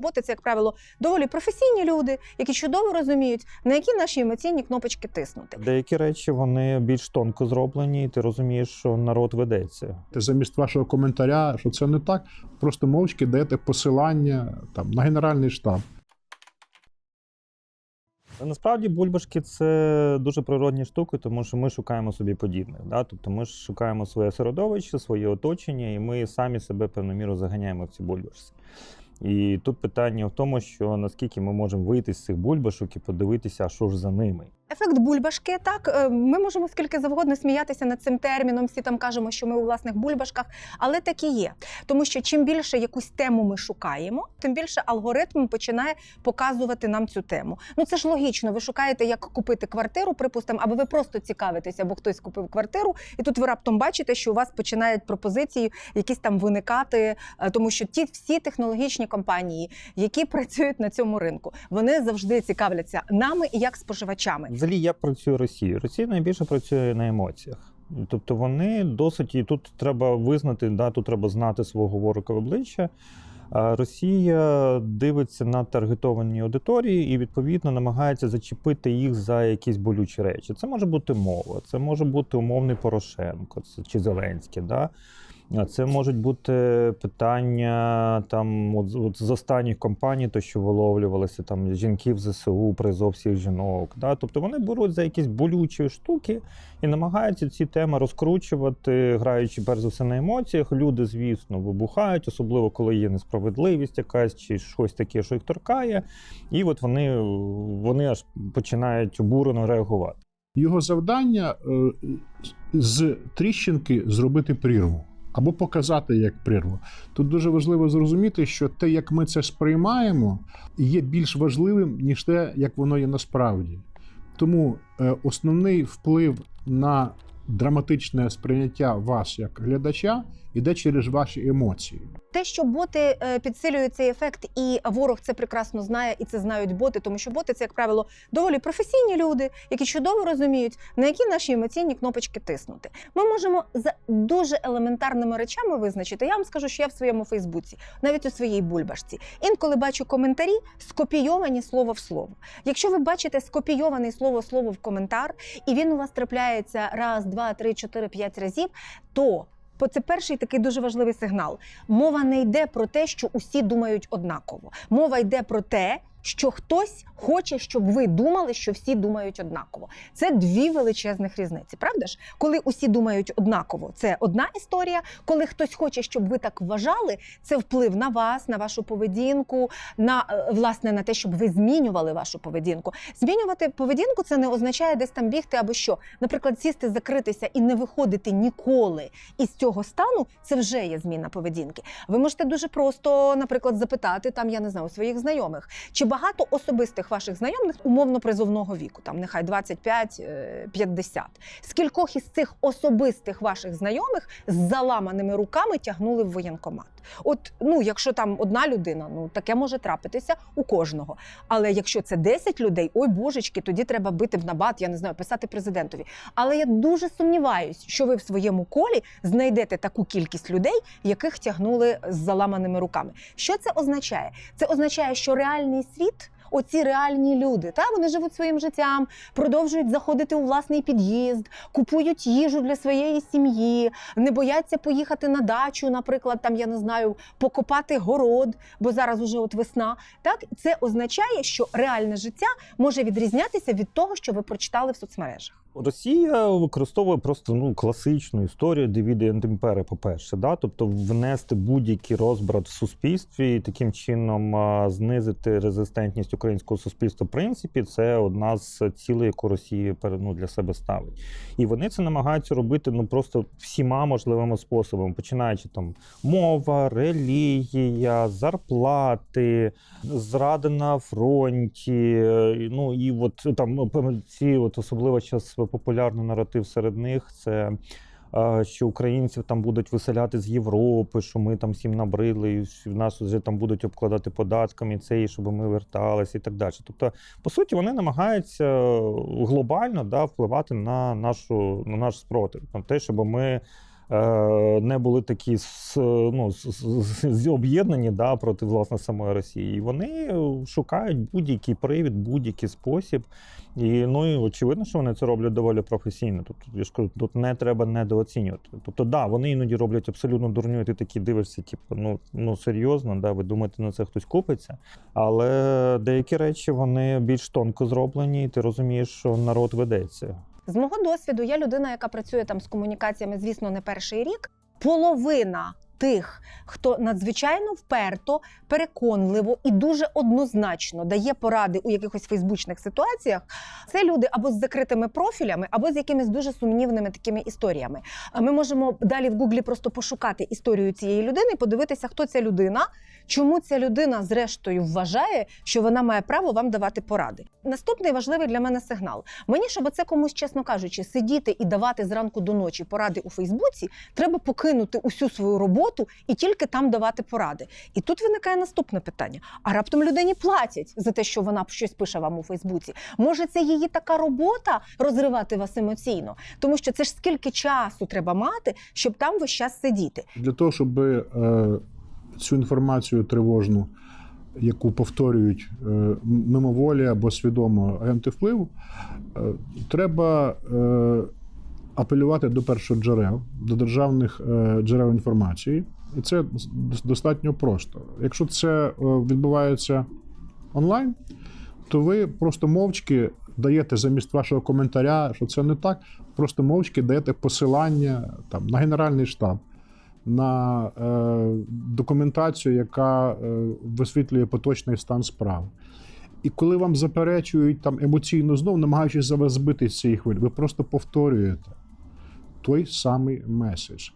Боти це, як правило, доволі професійні люди, які чудово розуміють, на які наші емоційні кнопочки тиснути. Деякі речі вони більш тонко зроблені, і ти розумієш, що народ ведеться. Ти замість вашого коментаря, що це не так, просто мовчки даєте посилання там на генеральний штаб. Насправді бульбашки це дуже природні штуки, тому що ми шукаємо собі подібних. Да? Тобто ми шукаємо своє середовище, своє оточення, і ми самі себе певною мірою заганяємо в ці бульбашки. І тут питання в тому, що наскільки ми можемо вийти з цих бульбашок і подивитися, а що ж за ними. Ефект бульбашки, так е, ми можемо скільки завгодно сміятися над цим терміном. Всі там кажемо, що ми у власних бульбашках, але так і є. Тому що чим більше якусь тему ми шукаємо, тим більше алгоритм починає показувати нам цю тему. Ну це ж логічно. Ви шукаєте, як купити квартиру, припустимо, або ви просто цікавитеся, або хтось купив квартиру, і тут ви раптом бачите, що у вас починають пропозиції якісь там виникати, е, тому що ті всі технологічні компанії, які працюють на цьому ринку, вони завжди цікавляться нами і як споживачами. Взагалі, як працює Росія? Росія найбільше працює на емоціях. Тобто вони досить, і тут треба визнати, да, тут треба знати свого ворога обличчя. Росія дивиться на таргетовані аудиторії і відповідно намагається зачепити їх за якісь болючі речі. Це може бути мова, це може бути умовний Порошенко це, чи Зеленський. Да? Це можуть бути питання там от, от з останніх компаній, то що виловлювалися там жінки в ЗСУ, призов всіх жінок. Да? Тобто вони беруть за якісь болючі штуки і намагаються ці теми розкручувати, граючи перш за все на емоціях. Люди, звісно, вибухають, особливо коли є несправедливість якась чи щось таке, що їх торкає. І от вони, вони аж починають обурено реагувати. Його завдання е, з тріщинки зробити прірву або показати як прірву. Тут дуже важливо зрозуміти, що те, як ми це сприймаємо, є більш важливим, ніж те, як воно є насправді. Тому е, основний вплив на драматичне сприйняття вас як глядача йде через ваші емоції. Те, що боти е, підсилюють цей ефект, і ворог це прекрасно знає, і це знають боти, тому що боти це, як правило, доволі професійні люди, які чудово розуміють, на які наші емоційні кнопочки тиснути. Ми можемо за дуже елементарними речами визначити. Я вам скажу, що я в своєму Фейсбуці, навіть у своїй бульбашці, інколи бачу коментарі, скопійовані слово в слово. Якщо ви бачите скопійований слово слово в коментар, і він у вас трапляється раз, два, три, чотири, п'ять разів, то це перший такий дуже важливий сигнал. Мова не йде про те, що усі думають однаково. Мова йде про те, що хтось хоче, щоб ви думали, що всі думають однаково. Це дві величезних різниці, правда ж? Коли усі думають однаково, це одна історія. Коли хтось хоче, щоб ви так вважали, це вплив на вас, на вашу поведінку, на е, власне на те, щоб ви змінювали вашу поведінку. Змінювати поведінку це не означає десь там бігти або що. Наприклад, сісти, закритися і не виходити ніколи із цього стану. Це вже є зміна поведінки. Ви можете дуже просто, наприклад, запитати там, я не знаю, у своїх знайомих, чи багато особистих ваших знайомих умовно призовного віку, там нехай 25-50. Скількох із цих особистих ваших знайомих з заламаними руками тягнули в воєнкомат? От, ну, якщо там одна людина, ну таке може трапитися у кожного. Але якщо це 10 людей, ой божечки, тоді треба бити в набат, я не знаю, писати президентові. Але я дуже сумніваюсь, що ви в своєму колі знайдете таку кількість людей, яких тягнули з заламаними руками. Що це означає? Це означає, що реальний світ. Оці реальні люди, та вони живуть своїм життям, продовжують заходити у власний під'їзд, купують їжу для своєї сім'ї, не бояться поїхати на дачу, наприклад, там я не знаю, покопати город, бо зараз уже от весна. Так це означає, що реальне життя може відрізнятися від того, що ви прочитали в соцмережах. Росія використовує просто ну класичну історію Девіда Ентемпери, по-перше, да? тобто внести будь-який розбрат в суспільстві і таким чином знизити резистентність українського суспільства. В принципі, це одна з цілей, яку Росія ну, для себе ставить. І вони це намагаються робити ну просто всіма можливими способами, починаючи там мова, релігія, зарплати, зрада на фронті. е, Ну і от там ну, ці от особливо час популярний наратив серед них це. Що українців там будуть виселяти з Європи, що ми там всім набридли, і що нас вже там будуть обкладати податками, це, і щоб ми верталися і так далі. Тобто, по суті, вони намагаються глобально да, впливати на нашу на наш спротив, на те, щоб ми не були такі с- ну, об'єднані да, проти власне самої Росії. І вони е, шукають будь-який привід, будь-який спосіб. І ну і очевидно, що вони це роблять доволі професійно. Тобто, я ж кажу, тут не треба недооцінювати. Тобто, да, вони іноді роблять абсолютно дурню, і ти такі дивишся, типу, ну, ну серйозно, да, ви думаєте, на це хтось купиться. Але деякі речі вони більш тонко зроблені, і ти розумієш, що народ ведеться. З мого досвіду, я людина, яка працює там з комунікаціями, звісно, не перший рік. Половина тих, хто надзвичайно вперто, переконливо і дуже однозначно дає поради у якихось фейсбучних ситуаціях, це люди або з закритими профілями, або з якимись дуже сумнівними такими історіями. А Ми можемо далі в Гуглі просто пошукати історію цієї людини, і подивитися, хто ця людина, чому ця людина, зрештою, вважає, що вона має право вам давати поради. Наступний важливий для мене сигнал. Мені, щоб це комусь, чесно кажучи, сидіти і давати зранку до ночі поради у Фейсбуці, треба покинути усю свою роботу і тільки там давати поради. І тут виникає наступне питання: а раптом людині платять за те, що вона щось пише вам у Фейсбуці? Може, це її така робота розривати вас емоційно? Тому що це ж скільки часу треба мати, щоб там весь час сидіти. Для того, щоб е, цю інформацію тривожну, яку повторюють е, мимоволі або свідомо агенти впливу, е, треба е, апелювати до перших джерел, до державних е, джерел інформації. І це достатньо просто. Якщо це е, відбувається онлайн, то ви просто мовчки даєте замість вашого коментаря, що це не так, просто мовчки даєте посилання там, на Генеральний штаб, на е, документацію, яка е, висвітлює поточний стан справ. І коли вам заперечують там емоційно знов, намагаючись за вас збити цієї хвилі, ви просто повторюєте той самий меседж.